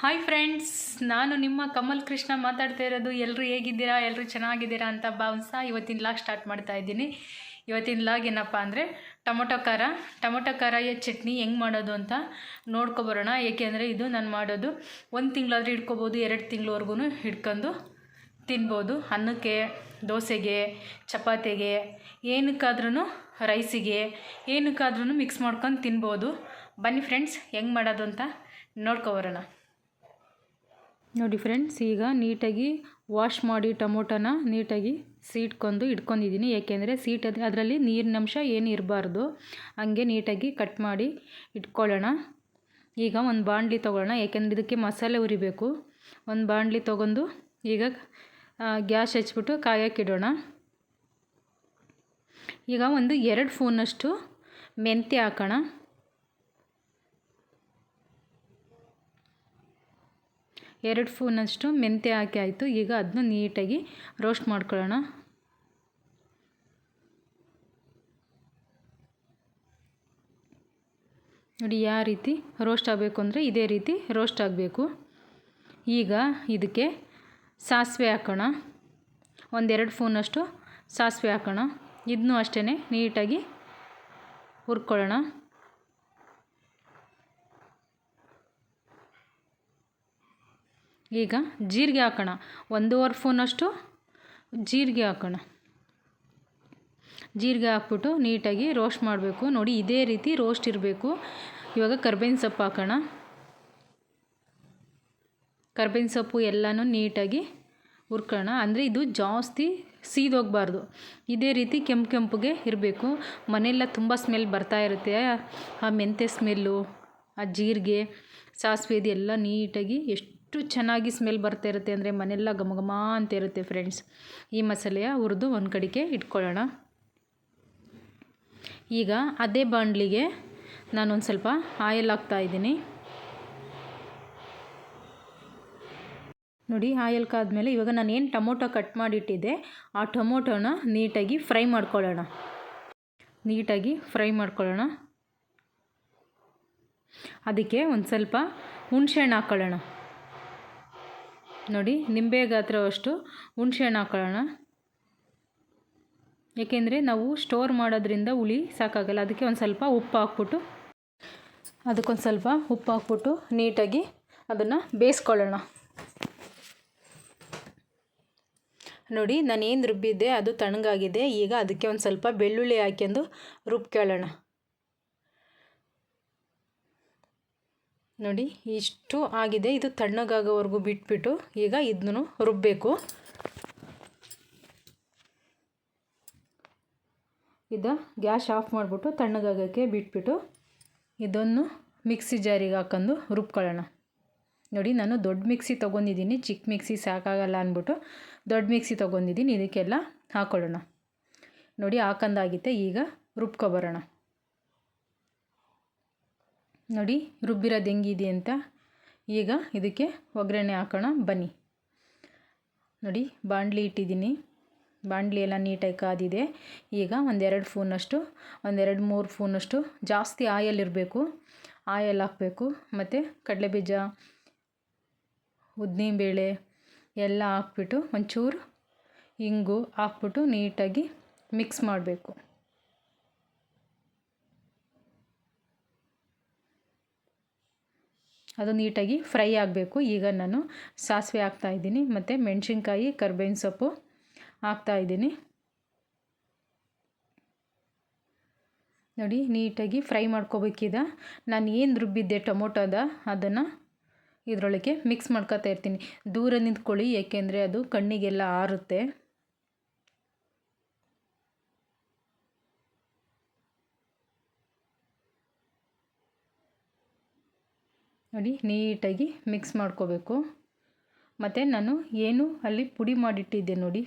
Hi friends ನಾನು ನಿಮ್ಮ ಕಮಲ್ ಕೃಷ್ಣ ಮಾತಾಡ್ತಾ ಇರೋದು. ಎಲ್ಲರೂ ಹೇಗಿದ್ದೀರಾ? ಎಲ್ಲರೂ ಚೆನ್ನಾಗಿದ್ದೀರಾ ಅಂತ ಭಾವಿಸ ಇವತ್ತಿನ ಲಾಗ್ ಸ್ಟಾರ್ಟ್ ಮಾಡ್ತಾ ಇದ್ದೀನಿ. ಇವತ್ತಿನ ಲಾಗ್ ಏನಪ್ಪ ಅಂದರೆ ಟೊಮೊಟೊ ಖಾರ. ಟೊಮೊಟೊ ಖಾರ ಚಟ್ನಿ ಹೆಂಗೆ ಮಾಡೋದು ಅಂತ ನೋಡ್ಕೊಬರೋಣ. ಏಕೆಂದರೆ ಇದು ನಾನು ಮಾಡೋದು ಒಂದು ತಿಂಗಳಾದರೂ ಹಿಡ್ಕೋಬೋದು, ಎರಡು ತಿಂಗಳವರೆಗೂ ಹಿಡ್ಕೊಂಡು ತಿನ್ಬೋದು. ಅನ್ನಕ್ಕೆ, ದೋಸೆಗೆ, ಚಪಾತಿಗೆ ಏನಕ್ಕಾದ್ರೂ ರೈಸಿಗೆ ಏನಕ್ಕಾದ್ರೂ ಮಿಕ್ಸ್ ಮಾಡ್ಕೊಂಡು ತಿನ್ಬೋದು. ಬನ್ನಿ ಫ್ರೆಂಡ್ಸ್ ಹೆಂಗೆ ಮಾಡೋದು ಅಂತ ನೋಡ್ಕೊಬರೋಣ. ನೋಡಿ ಫ್ರೆಂಡ್ಸ್, ಈಗ ನೀಟಾಗಿ ವಾಶ್ ಮಾಡಿ ಟೊಮೊಟೊನ ನೀಟಾಗಿ ಸೀಟ್ಕೊಂಡು ಇಟ್ಕೊಂಡಿದ್ದೀನಿ. ಏಕೆಂದರೆ ಸೀಟ್ ಅದು, ಅದರಲ್ಲಿ ನೀರಿನಂಶ ಏನು ಇರಬಾರ್ದು. ಹಂಗೆ ನೀಟಾಗಿ ಕಟ್ ಮಾಡಿ ಇಟ್ಕೊಳ್ಳೋಣ. ಈಗ ಒಂದು ಬಾಣಲಿ ತೊಗೊಳ್ಳೋಣ. ಏಕೆಂದರೆ ಇದಕ್ಕೆ ಮಸಾಲೆ ಉರಿಬೇಕು. ಒಂದು ಬಾಣಲಿ ತೊಗೊಂಡು ಈಗ ಗ್ಯಾಸ್ ಹಚ್ಬಿಟ್ಟು ಕಾಯಕ್ಕಿಡೋಣ ಈಗ ಒಂದು ಎರಡು ಫೋನಷ್ಟು ಮೆಂತ್ಯ ಹಾಕೋಣ. ಎರಡು ಸ್ಪೂನಷ್ಟು ಮೆಂತ್ಯ ಹಾಕಿ ಆಯಿತು. ಈಗ ಅದನ್ನ ನೀಟಾಗಿ ರೋಸ್ಟ್ ಮಾಡ್ಕೊಳ್ಳೋಣ. ನೋಡಿ, ಯಾವ ರೀತಿ ರೋಸ್ಟ್ ಆಗಬೇಕು ಅಂದರೆ ಇದೇ ರೀತಿ ರೋಸ್ಟ್ ಆಗಬೇಕು. ಈಗ ಇದಕ್ಕೆ ಸಾಸಿವೆ ಹಾಕೋಣ. ಒಂದೆರಡು ಫೂನಷ್ಟು ಸಾಸಿವೆ ಹಾಕೋಣ. ಇದನ್ನೂ ಅಷ್ಟೇ ನೀಟಾಗಿ ಹುರ್ಕೊಳ್ಳೋಣ. ಈಗ ಜೀರಿಗೆ ಹಾಕೋಣ. ಒಂದೂವರೆ ಫೋನಷ್ಟು ಜೀರಿಗೆ ಹಾಕೋಣ. ಜೀರಿಗೆ ಹಾಕ್ಬಿಟ್ಟು ನೀಟಾಗಿ ರೋಸ್ಟ್ ಮಾಡಬೇಕು. ನೋಡಿ, ಇದೇ ರೀತಿ ರೋಸ್ಟ್ ಇರಬೇಕು. ಇವಾಗ ಕರ್ಬೇವಿನ ಸೊಪ್ಪು ಹಾಕೋಣ. ಕರ್ಬೇವಿನ ಸೊಪ್ಪು ಎಲ್ಲನೂ ನೀಟಾಗಿ ಹುರ್ಕೋಣ ಅಂದರೆ ಇದು ಜಾಸ್ತಿ ಸೀದೋಗಬಾರ್ದು ಇದೇ ರೀತಿ ಕೆಂಪು ಕೆಂಪುಗೆ ಇರಬೇಕು. ಮನೆಯೆಲ್ಲ ತುಂಬ ಸ್ಮೆಲ್ ಬರ್ತಾ ಇರುತ್ತೆ. ಆ ಮೆಂತ್ಯ ಸ್ಮೆಲ್ಲು ಆ ಜೀರಿಗೆ, ಸಾಸಿವೆ ಇದೆಲ್ಲ ನೀಟಾಗಿ ಎಷ್ಟು ಎಷ್ಟು ಚೆನ್ನಾಗಿ ಸ್ಮೆಲ್ ಬರ್ತಾ ಇರುತ್ತೆ ಅಂದರೆ ಮನೆಯೆಲ್ಲ ಘಮ ಘಮ ಅಂತ ಇರುತ್ತೆ ಫ್ರೆಂಡ್ಸ್. ಈ ಮಸಾಲೆಯ ಹುರಿದು ಒಂದು ಕಡೆಗೆ ಇಟ್ಕೊಳ್ಳೋಣ. ಈಗ ಅದೇ ಬಾಣಲಿಗೆ ನಾನೊಂದು ಸ್ವಲ್ಪ ಆಯಿಲ್ ಹಾಕ್ತಾಯಿದ್ದೀನಿ ನೋಡಿ, ಆಯಿಲ್ ಕಾದ್ಮೇಲೆ ಇವಾಗ ನಾನು ಏನು ಟೊಮೊಟೊ ಕಟ್ ಮಾಡಿಟ್ಟಿದ್ದೆ, ಆ ಟೊಮೊಟೊನ ನೀಟಾಗಿ ಫ್ರೈ ಮಾಡ್ಕೊಳ್ಳೋಣ. ನೀಟಾಗಿ ಫ್ರೈ ಮಾಡ್ಕೊಳ್ಳೋಣ. ಅದಕ್ಕೆ ಒಂದು ಸ್ವಲ್ಪ ಹುಣ್ಸೆಹಣ್ಣು ಹಾಕ್ಕೊಳ್ಳೋಣ ನೋಡಿ, ನಿಂಬೆ ಗಾತ್ರವಷ್ಟು ಹುಣ್ಸೆಹಣ್ಣು ಹಾಕೊಳ್ಳೋಣ. ಏಕೆಂದರೆ ನಾವು ಸ್ಟೋರ್ ಮಾಡೋದ್ರಿಂದ ಹುಳಿ ಸಾಕಾಗಲ್ಲ. ಅದಕ್ಕೆ ಒಂದು ಸ್ವಲ್ಪ ಉಪ್ಪು ಹಾಕ್ಬಿಟ್ಟು, ಅದಕ್ಕೊಂದು ಸ್ವಲ್ಪ ಉಪ್ಪು ಹಾಕ್ಬಿಟ್ಟು ನೀಟಾಗಿ ಅದನ್ನು ಬೇಯಿಸ್ಕೊಳ್ಳೋಣ. ನೋಡಿ ನಾನು ಏನು ರುಬ್ಬಿದ್ದೆ ಅದು ತಣ್ಣಗಾಗಿದೆ. ಈಗ ಅದಕ್ಕೆ ಒಂದು ಸ್ವಲ್ಪ ಬೆಳ್ಳುಳ್ಳಿ ಹಾಕ್ಯಂದು ರುಬ್ಕೊಳ್ಳೋಣ. ನೋಡಿ, ಇಷ್ಟು ಆಗಿದೆ. ಇದು ತಣ್ಣಗಾಗೋವರೆಗೂ ಬಿಟ್ಬಿಟ್ಟು ಈಗ ಇದನ್ನು ರುಬ್ಬಬೇಕು ಇದು ಗ್ಯಾಸ್ ಆಫ್ ಮಾಡಿಬಿಟ್ಟು ತಣ್ಣಗಾಗೋಕ್ಕೆ ಬಿಟ್ಬಿಟ್ಟು ಇದನ್ನು ಮಿಕ್ಸಿ ಜಾರಿಗೆ ಹಾಕೊಂಡು ರುಬ್ಕೊಳ್ಳೋಣ. ನೋಡಿ, ನಾನು ದೊಡ್ಡ ಮಿಕ್ಸಿ ತೊಗೊಂಡಿದ್ದೀನಿ, ಚಿಕ್ಕ ಮಿಕ್ಸಿ ಸಾಕಾಗಲ್ಲ ಅಂದ್ಬಿಟ್ಟು ದೊಡ್ಡ ಮಿಕ್ಸಿ ತೊಗೊಂಡಿದ್ದೀನಿ, ಇದಕ್ಕೆಲ್ಲ ಹಾಕ್ಕೊಳ್ಳೋಣ ನೋಡಿ ಹಾಕಂದಾಗಿತ್ತೆ ಈಗ ರುಬ್ಕೊಬರೋಣ. ನೋಡಿ, ರುಬ್ಬಿರೋದು ಹೆಂಗಿದೆ ಅಂತ. ಈಗ ಇದಕ್ಕೆ ಒಗ್ಗರಣೆ ಹಾಕೋಣ, ಬನ್ನಿ. ನೋಡಿ ಬಾಣಲಿ ಇಟ್ಟಿದ್ದೀನಿ. ಬಾಣಲಿ ಎಲ್ಲ ನೀಟಾಗಿ ಕಾದಿದೆ. ಈಗ ಒಂದೆರಡು ಫೂನಷ್ಟು ಒಂದೆರಡು ಮೂರು ಫೂನಷ್ಟು ಜಾಸ್ತಿ ಆಯಲ್ ಇರಬೇಕು. ಆಯಲ್ ಹಾಕಬೇಕು. ಮತ್ತು ಕಡಲೆಬೀಜ, ಉದ್ದಿನಬೇಳೆ ಎಲ್ಲ ಹಾಕ್ಬಿಟ್ಟು ಒಂಚೂರು ಇಂಗು ಹಾಕ್ಬಿಟ್ಟು ನೀಟಾಗಿ ಮಿಕ್ಸ್ ಮಾಡಬೇಕು. ಅದು ನೀಟಾಗಿ ಫ್ರೈ ಆಗಬೇಕು. ಈಗ ನಾನು ಸಾಸಿವೆ ಹಾಕ್ತಾಯಿದ್ದೀನಿ ಮತ್ತು ಮೆಣಸಿನ್ಕಾಯಿ, ಕರ್ಬೇವಿನ ಸೊಪ್ಪು ಹಾಕ್ತಾಯಿದ್ದೀನಿ ನೋಡಿ, ನೀಟಾಗಿ ಫ್ರೈ ಮಾಡ್ಕೋಬೇಕಿದ. ನಾನು ಏನು ರುಬ್ಬಿದ್ದೆ ಟೊಮೊಟೊದ, ಅದನ್ನು ಇದರೊಳಗೆ ಮಿಕ್ಸ್ ಮಾಡ್ಕೊತಾ ಇರ್ತೀನಿ. ದೂರ ನಿಂತ್ಕೊಳ್ಳಿ, ಏಕೆಂದರೆ ಅದು ಕಣ್ಣಿಗೆಲ್ಲ ಆರುತ್ತೆ. ನೋಡಿ, ನೀಟಾಗಿ ಮಿಕ್ಸ್ ಮಾಡ್ಕೋಬೇಕು. ಮತ್ತು ನಾನು ಏನು ಅಲ್ಲಿ ಪುಡಿ ಮಾಡಿಟ್ಟಿದ್ದೆ ನೋಡಿ.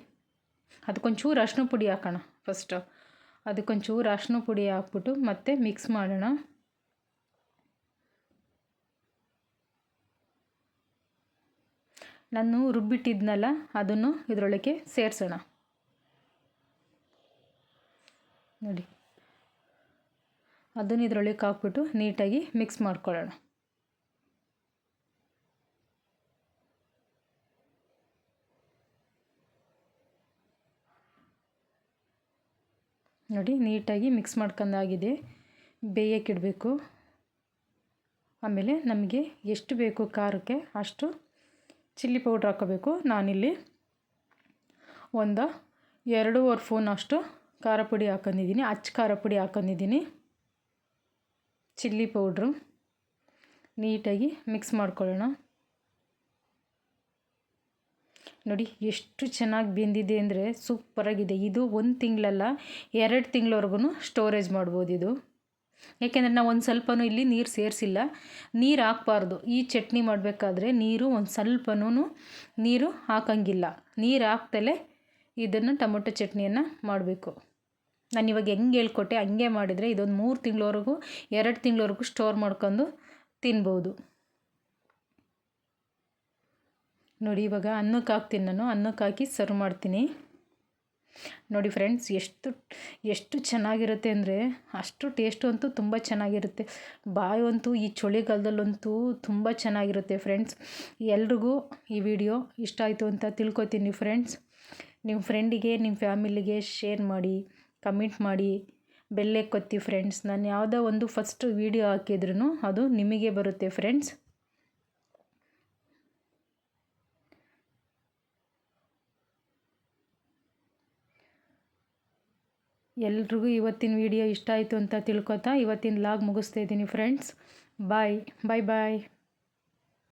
ಅದಕ್ಕೊಂಚೂರು ಅರ್ಶಿನ ಪುಡಿ ಹಾಕೋಣ ಫಸ್ಟು ಅದಕ್ಕೊಂಚೂರು ಅರ್ಶಿನ ಪುಡಿ ಹಾಕ್ಬಿಟ್ಟು ಮತ್ತೆ ಮಿಕ್ಸ್ ಮಾಡೋಣ. ನಾನು ರುಬ್ಬಿಟ್ಟಿದ್ನಲ್ಲ, ಅದನ್ನು ಇದರೊಳಗೆ ಸೇರಿಸೋಣ. ನೋಡಿ. ಅದನ್ನು ಇದರೊಳಗೆ ಹಾಕ್ಬಿಟ್ಟು ನೀಟಾಗಿ ಮಿಕ್ಸ್ ಮಾಡ್ಕೊಳ್ಳೋಣ. ನೋಡಿ, ನೀಟಾಗಿ ಮಿಕ್ಸ್ ಮಾಡ್ಕೊಂಡಾಗಿದೆ. ಬೇಯಕ್ಕಿಡಬೇಕು ಆಮೇಲೆ ನಮಗೆ ಎಷ್ಟು ಬೇಕು ಖಾರಕ್ಕೆ ಅಷ್ಟು ಚಿಲ್ಲಿ ಪೌಡ್ರ್ ಹಾಕೋಬೇಕು. ನಾನಿಲ್ಲಿ ಒಂದು ಎರಡೂವರೆ ಫೋನ್ ಅಷ್ಟು ಖಾರ ಪುಡಿ ಹಾಕೊಂಡಿದ್ದೀನಿ. ಅಚ್ಚ ಖಾರ ಪುಡಿ ಹಾಕೊಂಡಿದ್ದೀನಿ. ಚಿಲ್ಲಿ ಪೌಡ್ರು ನೀಟಾಗಿ ಮಿಕ್ಸ್ ಮಾಡ್ಕೊಳ್ಳೋಣ. ನೋಡಿ ಎಷ್ಟು ಚೆನ್ನಾಗಿ ಬೆಂದಿದೆ ಅಂದರೆ ಸೂಪರಾಗಿದೆ ಇದು ಒಂದು ತಿಂಗಳಲ್ಲ, ಎರಡು ತಿಂಗಳವರೆಗೂ ಸ್ಟೋರೇಜ್ ಮಾಡ್ಬೋದು ಇದು. ಯಾಕೆಂದರೆ ನಾವು ಒಂದು ಸ್ವಲ್ಪನೂ ಇಲ್ಲಿ ನೀರು ಸೇರಿಸಿಲ್ಲ. ನೀರು ಹಾಕ್ಬಾರ್ದು. ಈ ಚಟ್ನಿ ಮಾಡಬೇಕಾದ್ರೆ ನೀರು ಒಂದು ಸ್ವಲ್ಪನೂ ನೀರು ಹಾಕಂಗಿಲ್ಲ. ನೀರು ಹಾಕ್ತಲೇ ಇದನ್ನು ಟೊಮೊಟೊ ಚಟ್ನಿಯನ್ನು ಮಾಡಬೇಕು. ನಾನು ಇವಾಗ ಹೆಂಗೆ ಹೇಳ್ಕೊಟ್ಟೆ, ಹಂಗೆ ಮಾಡಿದರೆ ಇದೊಂದು ಮೂರು ತಿಂಗಳವರೆಗೂ, ಎರಡು ತಿಂಗಳವರೆಗೂ ಸ್ಟೋರ್ ಮಾಡ್ಕೊಂಡು ತಿನ್ಬೋದು. ನೋಡಿ, ಇವಾಗ ಅನ್ನಕ್ಕೆ ಹಾಕ್ತೀನಿ ನಾನು. ಅನ್ನಕ್ಕೆ ಹಾಕಿ ಸರ್ವ್ ಮಾಡ್ತೀನಿ. ನೋಡಿ ಫ್ರೆಂಡ್ಸ್ ಎಷ್ಟು ಎಷ್ಟು ಚೆನ್ನಾಗಿರುತ್ತೆ ಅಂದರೆ, ಅಷ್ಟು ಟೇಸ್ಟು ಅಂತೂ ತುಂಬ ಚೆನ್ನಾಗಿರುತ್ತೆ. ಬಾಯಿ ಅಂತೂ, ಈ ಚಳಿಗಾಲದಲ್ಲಂತೂ ತುಂಬ ಚೆನ್ನಾಗಿರುತ್ತೆ ಫ್ರೆಂಡ್ಸ್ ಎಲ್ರಿಗೂ ಈ ವಿಡಿಯೋ ಇಷ್ಟ ಆಯಿತು ಅಂತ ತಿಳ್ಕೊತೀನಿ ಫ್ರೆಂಡ್ಸ್ ನಿಮ್ಮ ಫ್ರೆಂಡಿಗೆ ನಿಮ್ಮ ಫ್ಯಾಮಿಲಿಗೆ ಶೇರ್ ಮಾಡಿ ಕಮೆಂಟ್ ಮಾಡಿ ಬೆಲ್ಲೆ ಕೊತ್ತಿ ಫ್ರೆಂಡ್ಸ್ ನಾನು ಯಾವುದೋ ಒಂದು ಫಸ್ಟ್ ವೀಡಿಯೋ ಹಾಕಿದ್ರೂ ಅದು ನಿಮಗೆ ಬರುತ್ತೆ ಫ್ರೆಂಡ್ಸ್ ಎಲ್ರಿಗೂ ಇವತ್ತಿನ ವಿಡಿಯೋ ಇಷ್ಟ ಆಯಿತು ಅಂತ ತಿಳ್ಕೊತಾ ಇವತ್ತಿನ ಲಾಗ್ ಮುಗಿಸ್ತಾ ಇದ್ದೀನಿ ಫ್ರೆಂಡ್ಸ್ ಬಾಯ್ ಬಾಯ್ ಬಾಯ್